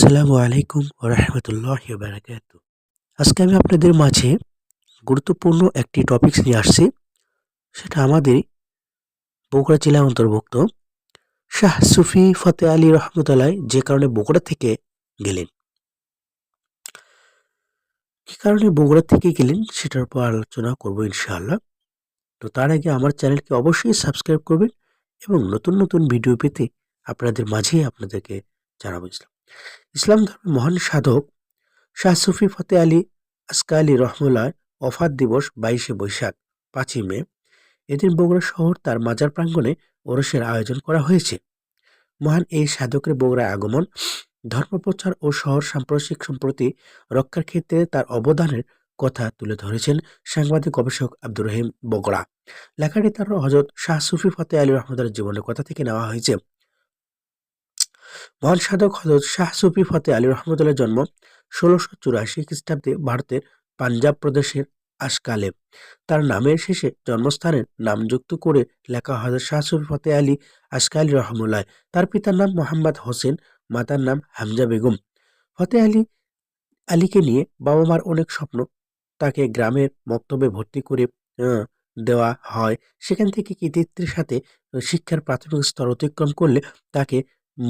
আসসালামু আলাইকুম রহমতুল্লাহ বারাকাত। আজকে আমি আপনাদের মাঝে গুরুত্বপূর্ণ একটি টপিকস নিয়ে আসছি। সেটা আমাদের বগুড়া জেলা অন্তর্ভুক্ত শাহ সুফি ফতে আলী রহমতুল্লাহ যে কারণে বগুড়া থেকে গেলেন। কি কারণে বগুড়া থেকে গেলেন সেটার উপর আলোচনা করব ইনশাআল্লাহ। তো তার আগে আমার চ্যানেলকে অবশ্যই সাবস্ক্রাইব করবেন এবং নতুন নতুন ভিডিও পেতে আপনাদের মাঝে আপনাদেরকে জানাব ইসলাম। ইসলাম ধর্মের মহান সাধক শাহ সুফি ফতে আলী আসকা আলী রহমুল্লার অফাত দিবস বাইশে বৈশাখ, পাঁচই মে। এদিন বগুড়া শহর তার মাজার প্রাঙ্গণে ওরসের আয়োজন করা হয়েছে। মহান এই সাধকের বগুড়ায় আগমন ধর্মপ্রচার ও শহর সাম্প্রদায়িক সম্প্রতি রক্ষার ক্ষেত্রে তার অবদানের কথা তুলে ধরেছেন সাংবাদিক গবেষক আব্দুর রহিম বগড়া। লেখাটি তার হজরত শাহ সুফি ফতে আলী রহমদের জীবনের কথা থেকে নেওয়া হয়েছে। মহান সাধক হজরত শাহ সুফি ফতে আলী রহমতুল্লাহ জন্ম ষোলোশো চুরাশি খ্রিস্টাব্দে ভারতের পাঞ্জাব প্রদেশের আসকালে তার নামের শেষে জন্মস্থানের নাম যুক্ত করে লেখা হজরত শাহ সুফি ফতে আলী আসকালী রহমুল্লাহ তার পিতার নাম মোহাম্মদ হোসেন, মাতার নাম হামজা বেগম। ফতে আলী, আলীকে নিয়ে বাবা মার অনেক স্বপ্ন। তাকে গ্রামের মক্তবে ভর্তি করে দেওয়া হয়। সেখান থেকে কৃতিত্বের সাথে শিক্ষার প্রাথমিক স্তর অতিক্রম করলে তাকে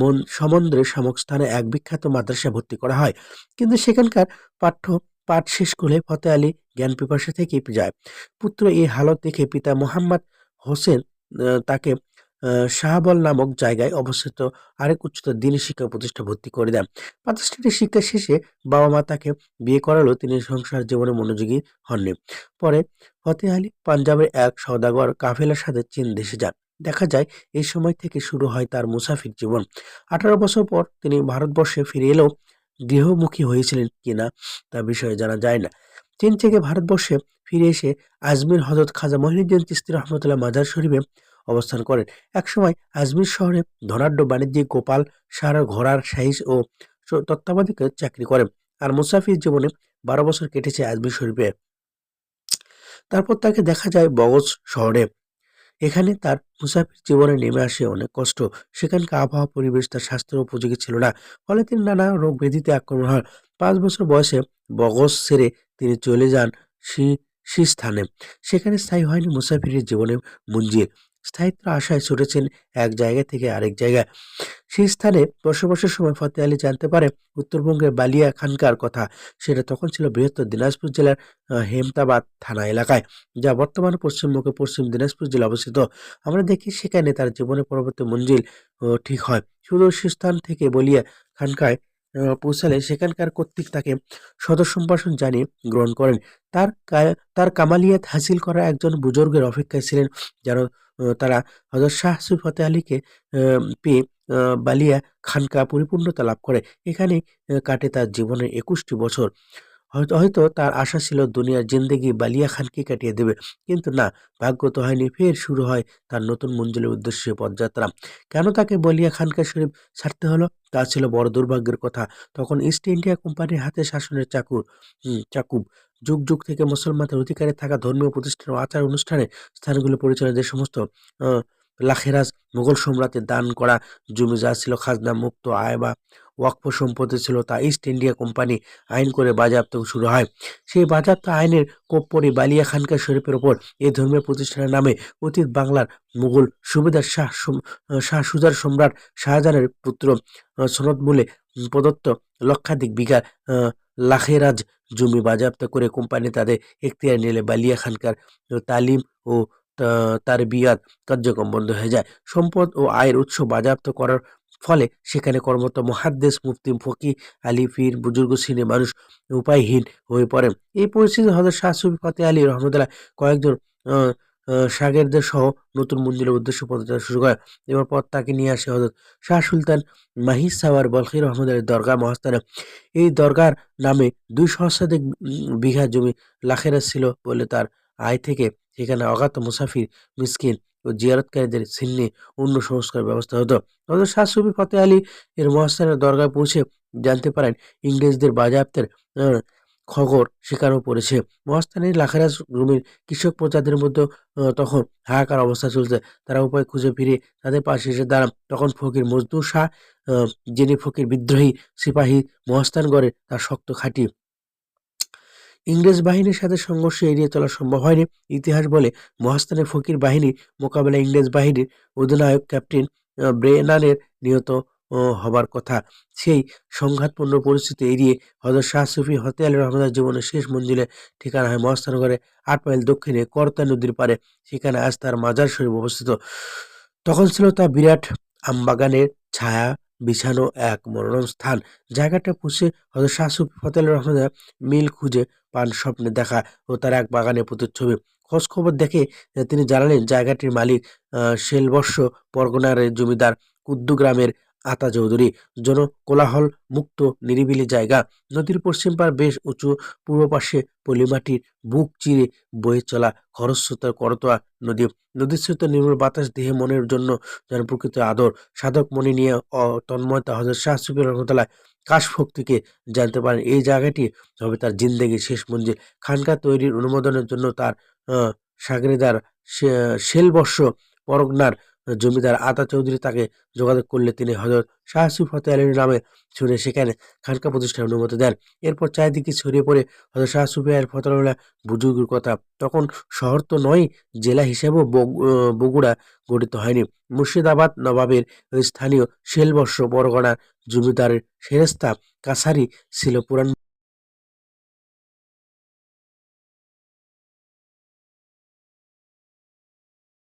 মন সমন্দ্রের সমক স্থানে এক বিখ্যাত মাদ্রাসা ভর্তি করা হয়। কিন্তু সেখানকার পাঠ্য, পাঠ শেষ করে ফতে আলী জ্ঞান পিপাসা থেকে যায়। পুত্র এই হালত দেখে পিতা মোহাম্মদ হোসেন তাকে শাহবল নামক জায়গায় অবস্থিত আরেক উচ্চতর দিনী শিক্ষা প্রতিষ্ঠা ভর্তি করে দেন। প্রাতিষ্ঠানিক শিক্ষা শেষে বাবা মা তাকে বিয়ে করালো তিনি সংসার জীবনে মনোযোগী হননি। পরে ফতে আলী পাঞ্জাবের এক সৌদাগর কাফেলার সাথে চীন দেশে যান। দেখা যায় এই সময় থেকে শুরু হয় তার মুসাফির জীবন। আঠারো বছর পর তিনি ভারতবর্ষে ফিরে এলেও গৃহমুখী হয়েছিলেন কিনা তা বিষয়ে জানা যায় না। চীন থেকে ভারতবর্ষে ফিরে এসে আজমির হজরত খাজা মহিনুদ্দিন চিস্তি রহমতুল্লাহ মাজার শরীফে অবস্থান করেন। একসময় আজমির শহরে ধনাঢ্য বাণিজ্যিক গোপাল, সার ঘোড়ার সাইজ ও তত্ত্বাবধায়কের চাকরি করেন। আর মুসাফির জীবনে বারো বছর কেটেছে আজমির শরীফে। তারপর তাকে দেখা যায় বগজ শহরে। এখানে তার মুসাফির জীবনে নেমে আসে অনেক কষ্ট। সেখানকার আবহাওয়া, পরিবেশ, তার স্বাস্থ্যের উপযোগী ছিল না। ফলে তিনি নানা রোগ ব্যাধিতে আক্রমণ হন। পাঁচ বছর বয়সে বগস সেরে তিনি চলে যান সি স্থানে। সেখানে স্থায়ী হয়নি মুসাফিরের জীবনে মঞ্জিল। স্থায়িত্ব আশায় ছুটেছেন এক জায়গা থেকে আরেক জায়গায়। সেই স্থানে বসবাসের সময় ফতে আলী জানতে পারে উত্তরবঙ্গের বালিয়া খানকার কথা। সেটা তখন ছিল বৃহত্তর দিনাজপুর জেলার হেমতাবাদ থানা এলাকায়, যা বর্তমানে পশ্চিমবঙ্গের পশ্চিম দিনাজপুর জেলা অবস্থিত। আমরা দেখি সেখানে তার জীবনের পরবর্তী মঞ্জিল ঠিক হয়। সুদর্শী স্থান থেকে বলিয়া খানকায় পৌঁছালে সেখানকার কর্তৃক তাকে সদর জানিয়ে গ্রহণ করেন। তার তার কামালিয়াত হাসিল করা একজন বুজুর্গের অপেক্ষায় ছিলেন, যেন তারা হজরত শাহ সুফতে আলীকে পেয়ে বালিয়া খানকা পরিপূর্ণতা লাভ করে। এখানে কাটে তার জীবনের একুশটি বছর। হয়তো হয়তো তার আশা ছিল দুনিয়ার জিন্দেগি বালিয়া খানকে কাটিয়ে দেবে। কিন্তু না, ভাগ্য তো হয়নি। ফের শুরু হয় তার নতুন মঞ্জিলের উদ্দেশ্যে পদযাত্রা। কেন তাকে বলিয়া খানকা শরীফ ছাড়তে হলো? তা ছিল বড় দুর্ভাগ্যের কথা। তখন ইস্ট ইন্ডিয়া কোম্পানির হাতে শাসনের চাকুর চাকুব। যুগ যুগ থেকে মুসলমানদের অধিকারে থাকা ধর্মীয় প্রতিষ্ঠান ও আচার অনুষ্ঠানে স্থানগুলো পরিচালনা যে সমস্ত লাখেরাজ মুঘল সম্রাটের দান করা জমি যা ছিল খাজনা মুক্ত আয় বা ওয়াকফ সম্পত্তি ছিল তা ইস্ট ইন্ডিয়া কোম্পানি আইন করে বাজেয়াপ্ত শুরু হয়। সেই বাজেয়াপ্ত আইনের কোপ্পরি বালিয়া খানকা শরীফের ওপর এই ধর্মীয় প্রতিষ্ঠানের নামে অতীত বাংলার মুঘল সুবেদার শাহ শাহ সুজার সম্রাট শাহজাহানের পুত্র সনদ মূলে প্রদত্ত লক্ষাধিক বিঘা লাখেরাজ জমি বাজেয়াপ্ত করে কোম্পানি তাদের এখতিয়ার নিলে বালিয়া খানকার তালিম ও তার বিয়াদ কার্যক্রম বন্ধ হয়ে যায়। সম্পদ ও আয়ের উৎস বাজেয়াপ্ত করার ফলে সেখানে কর্মরত মহাদ্দেশ মুফতি ফকি আলী ফির বুজুর্গ শ্রেণির মানুষ উপায়হীন হয়ে পড়েন। এই পরিস্থিতি হজরত শাহ সুফি ফতে আলী রহমদুল্লাহ কয়েকজন সাগেরদের সহ নতুন মন্দিরের উদ্দেশ্য পদযাত্রা শুরু করে এবার পর তাকে নিয়ে আসে হজরত শাহ সুলতান মাহিদ সাওয়ার বলখির রহমদের দরগা মহাস্থানে। এই দরগার নামে দুই সহস্রাধিক বিঘা জমি লাখেরা ছিল বলে তার আয় থেকে সেখানে অগাত মুসাফির, মিসকিন ও জিয়ারতকারীদের সিন্নি অন্য সংস্কার ব্যবস্থা হতো। হজরত শাহ সুফি ফতে আলী এর মহাস্থানের দরগায় পৌঁছে জানতে পারেন ইংরেজদের বাজাপ্তের খবর শিকারও পড়েছে। মহাস্থানের লাখারাজ গ্রুমের কৃষক প্রজাদের মধ্যে তখন হাহাকার অবস্থা চলছে। তারা উপায় খুঁজে ফিরে তাদের পাশে এসে দাঁড়ান। তখন ফকির মজদুর শাহ যিনি ফকির বিদ্রোহী, সিপাহী মহাস্থানগড়ে তার শক্ত খাঁটি ইংরেজ বাহিনীর সাথে সংঘর্ষ এড়িয়ে চলা সম্ভব হয়নি। ইতিহাস বলে, মহাস্থানের ফকির বাহিনী মোকাবেলা ইংরেজ বাহিনীর অধিনায়ক ক্যাপ্টেন ব্রেনানের নিহত হবার কথা। সেই সংঘাতপূর্ণ পরিস্থিতি এড়িয়ে হজরত শাহ সুফি হতে আলী রহমদের জীবনের শেষ মঞ্জিলে ঠিকানা হয় মহাস্থানগরে আট মাইল দক্ষিণে করতা নদীর পারে সেখানে আজ তার মাজার শরীফ অবস্থিত। তখন ছিল তা বিরাট আমবাগানের ছায়া। বিছানো এক মনোরম স্থান জায়গাটা পুষে হয়তো শাশু ফতেল মিল খুঁজে পান স্বপ্নে দেখা ও তার এক বাগানে প্রতিচ্ছবি। খোঁজ খবর দেখে তিনি জানালেন, জায়গাটির মালিক শেলবর্ষ পরগনার জমিদার কুদ্দু গ্রামের আতা চৌধুরী জন কোলাহল মুক্ত নিরিবিলি জায়গা। নদীর পশ্চিম পার বেশ উঁচু, পূর্ব পাশে পলিমাটির বুক চিরে বয়ে চলা খরস্রোতার করতোয়া নদী। নদীর স্রোত নির্মল বাতাস দেহে মনের জন্য যেন প্রকৃত আদর। সাধক মনে নিয়ে তন্ময়তা হজরত শাহ সুফি রহমতুল্লাহ কাশফোক থেকে জানতে পারেন। এই জায়গাটি হবে তার জিন্দেগির শেষ মঞ্জিল খানকা তৈরির অনুমোদনের জন্য তার সাগরেদার শেলবর্ষ পরগনার জমিদার আতা চৌধুরী তাকে যোগাযোগ করলে তিনি হজরত শাহ সুফি ফতে আলীর নামে শুনে সেখানে খানকা প্রতিষ্ঠার অনুমতি দেন। এরপর চারিদিকে ছড়িয়ে পড়ে হজরত শাহ সুফি আল ফতরুল্লাহ বুজুর্গের কথা। তখন শহর তো নয় জেলা হিসেবেও বগ- বগুড়া গঠিত হয়নি। মুর্শিদাবাদ নবাবের স্থানীয় শেলবর্ষ বরগড়ার জমিদারের ফেরেস্তা কাছারি ছিল পুরান